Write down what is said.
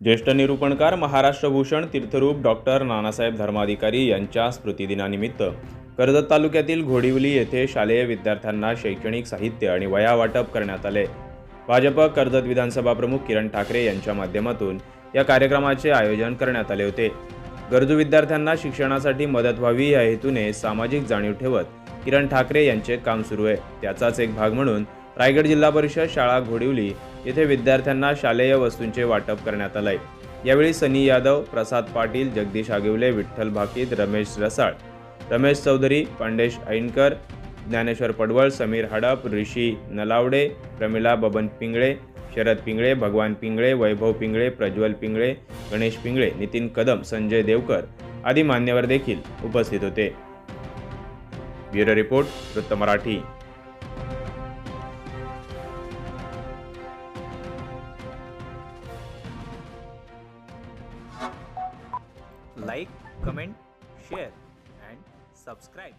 ज्येष्ठ निरूपणकार महाराष्ट्रभूषण तीर्थरूप डॉक्टर नानासाहेब धर्माधिकारी यांच्या स्मृतिदिनानिमित्त कर्जत तालुक्यातील घोडिवली येथे शालेय विद्यार्थ्यांना शैक्षणिक साहित्य आणि वया वाटप करण्यात आले. भाजप कर्जत विधानसभा प्रमुख किरण ठाकरे यांच्या माध्यमातून या कार्यक्रमाचे आयोजन करण्यात आले होते. गरजू विद्यार्थ्यांना शिक्षणासाठी मदत व्हावी या हेतूने सामाजिक जाणीव ठेवत किरण ठाकरे यांचे काम सुरू आहे. त्याचाच एक भाग म्हणून रायगड जिल्हा परिषद शाळा घोडिवली येथे विद्यार्थ्यांना शालेय वस्तूंचे वाटप करण्यात आलंय. यावेळी सनी यादव प्रसाद पाटील जगदीश आगिवले विठ्ठल भाकीत रमेश रसाळ रमेश चौधरी पांडेश ऐनकर ज्ञानेश्वर पडवळ समीर हडप ऋषी नलावडे प्रमिला बबन पिंगळे शरद पिंगळे भगवान पिंगळे वैभव पिंगळे प्रज्वल पिंगळे गणेश पिंगळे नितीन कदम संजय देवकर आदी मान्यवर देखील उपस्थित होते. Bureau report Vrutta Marathi. Like comment share and subscribe.